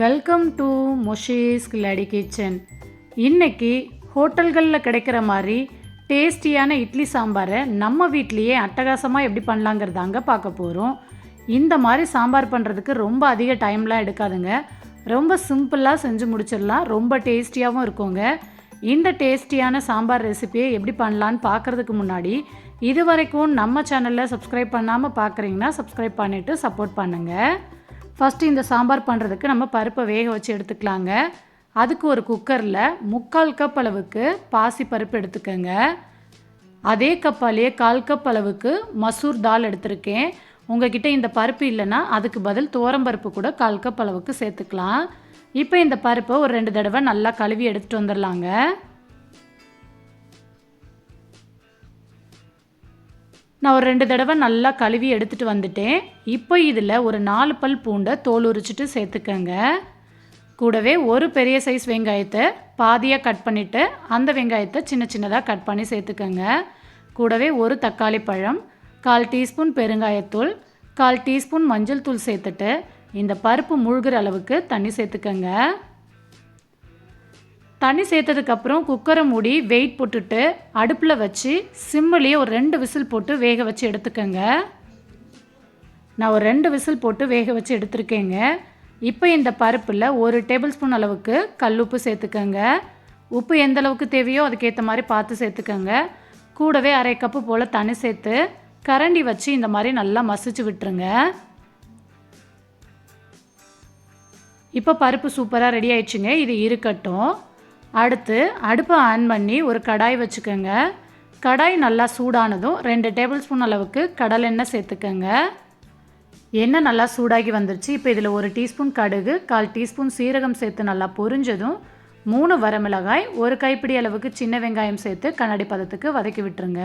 Welcome to மொஷீஸ் கிளாடி kitchen இன்னைக்கு ஹோட்டல்களில் கிடைக்கிற மாதிரி டேஸ்டியான இட்லி சாம்பாரை நம்ம வீட்லேயே அட்டகாசமாக எப்படி பண்ணலாங்கிறதாங்க பார்க்க போகிறோம் இந்த மாதிரி சாம்பார் பண்ணுறதுக்கு ரொம்ப அதிக டைம்லாம் எடுக்காதுங்க. ரொம்ப சிம்பிளாக செஞ்சு முடிச்சிடலாம். ரொம்ப டேஸ்டியாகவும் இருக்குங்க. இந்த டேஸ்டியான சாம்பார் ரெசிபியை எப்படி பண்ணலான்னு பார்க்குறதுக்கு முன்னாடி இது வரைக்கும் நம்ம சேனலில் சப்ஸ்கிரைப் பண்ணாமல் பார்க்குறீங்கன்னா சப்ஸ்கிரைப் பண்ணிவிட்டு சப்போர்ட் பண்ணுங்கள் ஃபஸ்ட்டு இந்த சாம்பார் பண்ணுறதுக்கு நம்ம பருப்பை வேக வச்சு எடுத்துக்கலாங்க. அதுக்கு ஒரு குக்கரில் முக்கால் கப் அளவுக்கு பாசி பருப்பு எடுத்துக்கோங்க. அதே கப்பாலேயே கால் கப் அளவுக்கு மசூர் தால் எடுத்திருக்கேன். உங்ககிட்ட இந்த பருப்பு இல்லைன்னா அதுக்கு பதில் பருப்பு கூட கால் கப் அளவுக்கு சேர்த்துக்கலாம். இப்போ இந்த பருப்பை ஒரு ரெண்டு தடவை நல்லா கழுவி எடுத்துகிட்டு வந்துடலாங்க நான் ஒரு ரெண்டு தடவை நல்லா கழுவி எடுத்துகிட்டு வந்துட்டேன். இப்போ இதில் ஒரு நாலு பல் பூண்டை தோல் உரிச்சிட்டு சேர்த்துக்கங்க. கூடவே ஒரு பெரிய சைஸ் வெங்காயத்தை பாதியாக கட் பண்ணிவிட்டு அந்த வெங்காயத்தை சின்ன சின்னதாக கட் பண்ணி சேர்த்துக்கங்க. கூடவே ஒரு தக்காளி பழம் கால் டீஸ்பூன் பெருங்காயத்தூள் கால் டீஸ்பூன் மஞ்சள் தூள் சேர்த்துட்டு இந்த பருப்பு முழுகிற அளவுக்கு தண்ணி சேர்த்துக்கங்க. தண்ணி சேர்த்ததுக்கப்புறம் குக்கரை மூடி வெயிட் போட்டுட்டு அடுப்பில் வச்சு சிம்மிலேயே ஒரு ரெண்டு விசில் போட்டு வேக வச்சு எடுத்துக்கோங்க. நான் ஒரு ரெண்டு விசில் போட்டு வேக வச்சு எடுத்துருக்கேங்க. இப்போ இந்த பருப்பில் ஒரு டேபிள் ஸ்பூன் அளவுக்கு கல்லுப்பு சேர்த்துக்கோங்க. உப்பு எந்த அளவுக்கு தேவையோ அதுக்கேற்ற மாதிரி பார்த்து சேர்த்துக்கோங்க. கூடவே அரை கப்பு போல் தண்ணி சேர்த்து கரண்டி வச்சு இந்த மாதிரி நல்லா மசிச்சு விட்டுருங்க. இப்போ பருப்பு சூப்பராக ரெடி ஆயிடுச்சுங்க. இது இருக்கட்டும். அடுத்து அடுப்பை ஆன் பண்ணி ஒரு கடாய் வச்சுக்கோங்க. கடாய் நல்லா சூடானதும் ரெண்டு டேபிள் ஸ்பூன் அளவுக்கு கடலெண்ணெய் சேர்த்துக்கோங்க. எண்ணெய் நல்லா சூடாகி வந்துருச்சு. இப்போ இதில் ஒரு டீஸ்பூன் கடுகு கால் டீஸ்பூன் சீரகம் சேர்த்து நல்லா பொரிஞ்சதும் மூணு வரமிளகாய் ஒரு கைப்பிடி அளவுக்கு சின்ன வெங்காயம் சேர்த்து கண்ணாடி பதத்துக்கு வதக்கி விட்டுருங்க.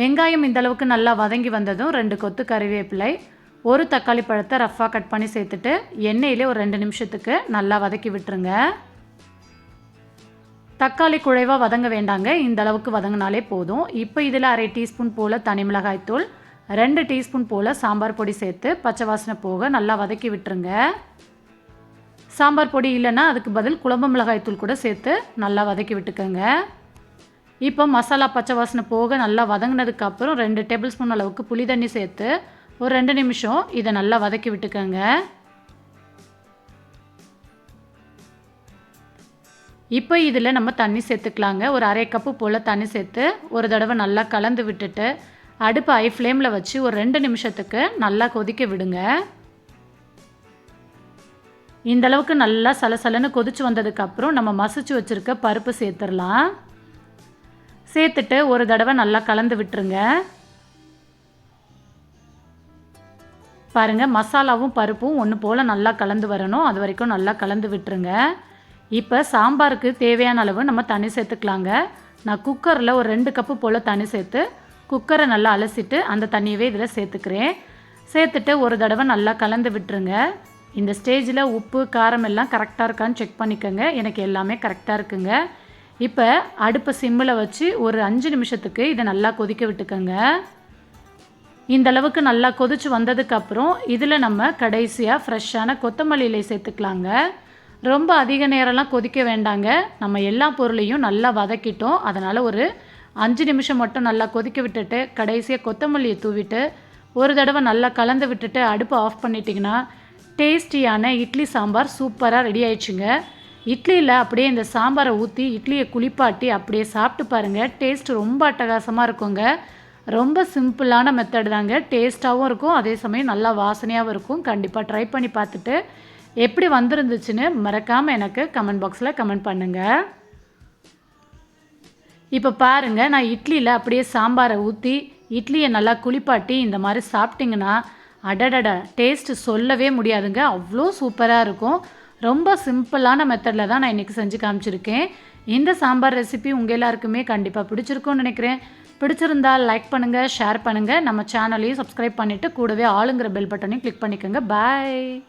வெங்காயம் இந்த அளவுக்கு நல்லா வதங்கி வந்ததும் ரெண்டு கொத்து கறிவேப்பிலை ஒரு தக்காளி பழத்தை ரஃப்பாக கட் பண்ணி சேர்த்துட்டு எண்ணெயிலே ஒரு ரெண்டு நிமிஷத்துக்கு நல்லா வதக்கி விட்டுருங்க. தக்காளி குழைவாக வதங்க வேண்டாங்க. இந்த அளவுக்கு வதங்கினாலே போதும். இப்போ இதில் அரை டீஸ்பூன் போல் தனி மிளகாய்த்தூள் ரெண்டு டீஸ்பூன் போல் சாம்பார் பொடி சேர்த்து பச்சை வாசனை போக நல்லா வதக்கி விட்டுருங்க. சாம்பார் பொடி இல்லைன்னா அதுக்கு பதில் குழம்பு மிளகாய்த்தூள் கூட சேர்த்து நல்லா வதக்கி விட்டுக்கோங்க. இப்போ மசாலா பச்சை வாசனை போக நல்லா வதங்கினதுக்கப்புறம் ரெண்டு டேபிள் ஸ்பூன் அளவுக்கு புளி தண்ணி சேர்த்து ஒரு ரெண்டு நிமிஷம் இதை நல்லா வதக்கி விட்டுக்கோங்க. இப்போ இதில் நம்ம தண்ணி சேர்த்துக்கலாங்க. ஒரு அரை கப்பு போல் தண்ணி சேர்த்து ஒரு தடவை நல்லா கலந்து விட்டுட்டு அடுப்பு ஐ ஃப்ளேமில் வச்சு ஒரு ரெண்டு நிமிஷத்துக்கு நல்லா கொதிக்க விடுங்க. இந்த அளவுக்கு நல்லா சலசலன்னு கொதிச்சு வந்ததுக்கப்புறம் நம்ம மசிச்சு வச்சுருக்க பருப்பு சேர்த்துடலாம். சேர்த்துட்டு ஒரு தடவை நல்லா கலந்து விட்டுருங்க. பாருங்கள் மசாலாவும் பருப்பும் ஒன்று போல் நல்லா கலந்து வரணும். அது வரைக்கும் நல்லா கலந்து விட்டுருங்க. இப்போ சாம்பாருக்கு தேவையான அளவு நம்ம தண்ணி சேர்த்துக்கலாங்க. நான் குக்கரில் ஒரு ரெண்டு கப்பு போல் தண்ணி சேர்த்து குக்கரை நல்லா அலசிட்டு அந்த தண்ணியவே இதில் சேர்த்துக்கிறேன். சேர்த்துட்டு ஒரு தடவை நல்லா கலந்து விட்டுருங்க. இந்த ஸ்டேஜில் உப்பு காரம் எல்லாம் கரெக்டாக இருக்கான்னு செக் பண்ணிக்கோங்க. எனக்கு எல்லாமே கரெக்டாக இருக்குங்க. இப்போ அடுப்பை சிம்மில் வச்சு ஒரு அஞ்சு நிமிஷத்துக்கு இதை நல்லா கொதிக்க விட்டுக்கோங்க. இந்த அளவுக்கு நல்லா கொதிச்சு வந்ததுக்கப்புறம் இதில் நம்ம கடைசியாக ஃப்ரெஷ்ஷான கொத்தமல்லி இலை சேர்த்துக்கலாங்க. ரொம்ப அதிக நேரம்லாம் கொதிக்க வேண்டாங்க. நம்ம எல்லா பொருளையும் நல்லா வதக்கிட்டோம். அதனால் ஒரு அஞ்சு நிமிஷம் மட்டும் நல்லா கொதிக்க விட்டுட்டு கடைசியாக கொத்தமல்லியை தூவிட்டு ஒரு தடவை நல்லா கலந்து விட்டுட்டு அடுப்பை ஆஃப் பண்ணிட்டிங்கன்னா டேஸ்டியான இட்லி சாம்பார் சூப்பராக ரெடி ஆயிடுச்சுங்க. இட்லியில் அப்படியே இந்த சாம்பாரை ஊற்றி இட்லியை குளிப்பாட்டி அப்படியே சாப்பிட்டு பாருங்கள் டேஸ்ட் ரொம்ப அட்டகாசமாக இருக்குங்க. ரொம்ப சிம்பிளான மெத்தட் தாங்க. டேஸ்ட்டாகவும் இருக்கும். அதே சமயம் நல்லா வாசனையாகவும் இருக்கும். கண்டிப்பாக ட்ரை பண்ணி பார்த்துட்டு எப்படி வந்திருந்துச்சுன்னு மறக்காமல் எனக்கு கமெண்ட் பாக்ஸில் கமெண்ட் பண்ணுங்கள் இப்போ பாருங்கள் நான் இட்லியில் அப்படியே சாம்பாரை ஊற்றி இட்லியை நல்லா குளிப்பாட்டி இந்த மாதிரி சாப்பிட்டிங்கன்னா அடடட டேஸ்ட்டு சொல்லவே முடியாதுங்க. அவ்வளோ சூப்பராக இருக்கும். ரொம்ப சிம்பிளான மெத்தடில் தான் நான் இன்றைக்கி செஞ்சு காமிச்சிருக்கேன். இந்த சாம்பார் ரெசிபி உங்கள் எல்லாருக்குமே கண்டிப்பாக பிடிச்சிருக்கும்னு நினைக்கிறேன். பிடிச்சிருந்தால் லைக் பண்ணுங்கள் ஷேர் பண்ணுங்கள் நம்ம சேனலையும் சப்ஸ்கிரைப் பண்ணிவிட்டு கூடவே ஆளுங்கிற பெல் பட்டனையும் கிளிக் பண்ணிக்கோங்க. பாய்